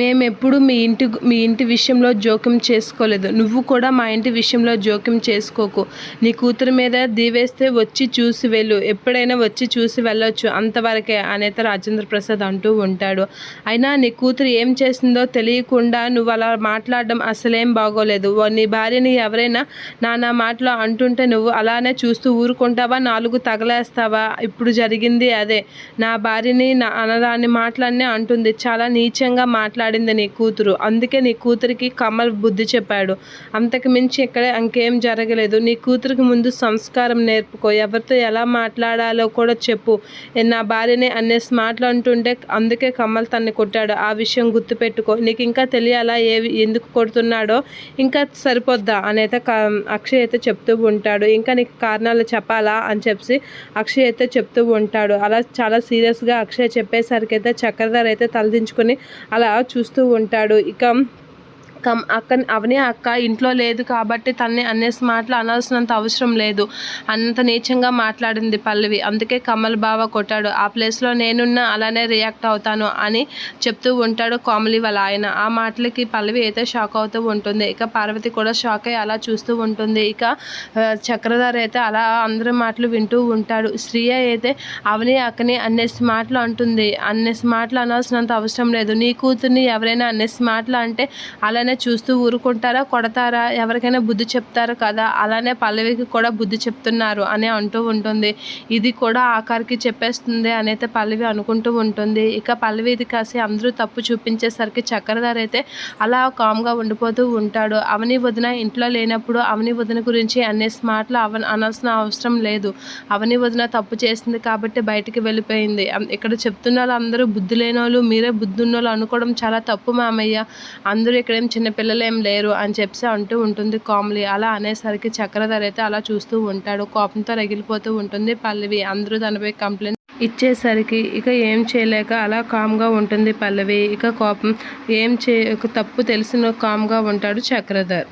మేము ఎప్పుడు మీ ఇంటి మీ ఇంటి విషయంలో జోక్యం చేసుకోలేదు. నువ్వు కూడా మా ఇంటి విషయంలో జోక్యం చేసుకోకు. నీ కూతురు మీద దీవేస్తే వచ్చి చూసి వెళ్ళు. ఎప్పుడైనా వచ్చి చూసి వెళ్ళొచ్చు. అంతవరకే అనేత రాజేంద్ర ప్రసాద్ అంటూ ఉంటాడు. అయినా నీ కూతురు ఏం చేసిందో తెలియకుండా నువ్వు అలా మాట్లాడడం అసలేం బాగోలేదు. ఓ నీ భార్యని ఎవరైనా నానా మాటలు అంటుంటే నువ్వు అలానే చూస్తూ ఊరుకుంటావా? నాలుగు తగలేస్తావా? ఇప్పుడు జరిగింది అదే. నా భార్యని నా అనరాని మాటలన్నీ అంటుంది. చాలా నీచంగా మాట్లాడింది నీ కూతురు. అందుకే నీ కూతురికి కమల్ బుద్ధి చెప్పాడు. అంతకు మించి ఎక్కడ ఇంకేం జరగలేదు. నీ కూతురికి ముందు సంస్కారం నేర్పుకో. ఎవరితో ఎలా మాట్లాడాలో కూడా చెప్పు. నా భార్యని అనేసి మాట్లాడుతుంటే అందుకే కమల్ తన్ని కొట్టాడు. ఆ విషయం గుర్తుపెట్టుకో. నీకు ఇంకా తెలియాలా? ఏ ఎందుకు కొడుతున్నాడో? ఇంకా సరిపోద్దా? అని క- అక్షయ్ అయితే చెప్తూ ఉంటాడు. ఇంకా నీకు కారణాలు చెప్పాలా? అని చెప్పి అక్షయ్ అయితే చెప్తూ ఉంటాడు. అలా చాలా సీరియస్గా అక్షయ్ చెప్పేసరికి అయితే చక్రధర్ అయితే తలదించుకొని అలా చూస్తూ ఉంటాడు. ఇక కమ్ అక్క అవనే అక్క ఇంట్లో లేదు కాబట్టి తన్ని అనేసి మాటలు అనాల్సినంత అవసరం లేదు. అంత నీచంగా మాట్లాడింది పల్లవి. అందుకే కమల్ బావ కొట్టాడు. ఆ ప్లేస్లో నేనున్న అలానే రియాక్ట్ అవుతాను అని చెప్తూ ఉంటాడు కోమలి వాళ్ళ ఆయన. ఆ మాటలకి పల్లవి అయితే షాక్ అవుతూ ఉంటుంది. ఇక పార్వతి కూడా షాక్ అయ్యి అలా చూస్తూ ఉంటుంది. ఇక చక్రధారి అయితే అలా అందరి మాటలు వింటూ ఉంటాడు. శ్రీయ అయితే అవని అక్కని అన్నేసి మాటలు అంటుంది. అన్నేసి మాటలు అనాల్సినంత అవసరం లేదు. నీ కూతుర్ని ఎవరైనా అన్నేసి మాటలు అంటే అలానే చూస్తూ ఊరుకుంటారా కొడతారా ఎవరికైనా బుద్ధి చెప్తారు కదా అలానే పల్లవికి కూడా బుద్ధి చెప్తున్నారు అని అంటూ ఉంటుంది. ఇది కూడా ఆఖరికి చెప్పేస్తుంది అనైతే పల్లవి అనుకుంటూ ఉంటుంది. ఇక పల్లవి ఇది కాసి అందరూ తప్పు చూపించేసరికి చక్రధారి అయితే అలా కామ్గా ఉండిపోతూ ఉంటాడు. అవని వదిన ఇంట్లో లేనప్పుడు అవని వదిన గురించి అనే స్మార్ట్లు అవ అనాల్సిన అవసరం లేదు. అవని వదిన తప్పు చేసింది కాబట్టి బయటికి వెళ్ళిపోయింది. ఇక్కడ చెప్తున్న వాళ్ళు అందరూ బుద్ధి లేని వాళ్ళు మీరే బుద్ధి ఉన్న వాళ్ళు అనుకోవడం చాలా తప్పు మామయ్య. అందరూ ఇక్కడేం చిన్న పిల్లలేం లేరు అని చెప్పి అంటూ ఉంటుంది కామ్లీ. అలా అనేసరికి చక్రధర్ అయితే అలా చూస్తూ ఉంటాడు. కోపంతో రగిలిపోతూ ఉంటుంది పల్లవి. అందరూ తనపై కంప్లైంట్ ఇచ్చేసరికి ఇక ఏం చేయలేక అలా కామ్గా ఉంటుంది పల్లవి. ఇక కోపం ఏం చే తప్పు తెలిసిన కామ్గా ఉంటాడు చక్రధర్.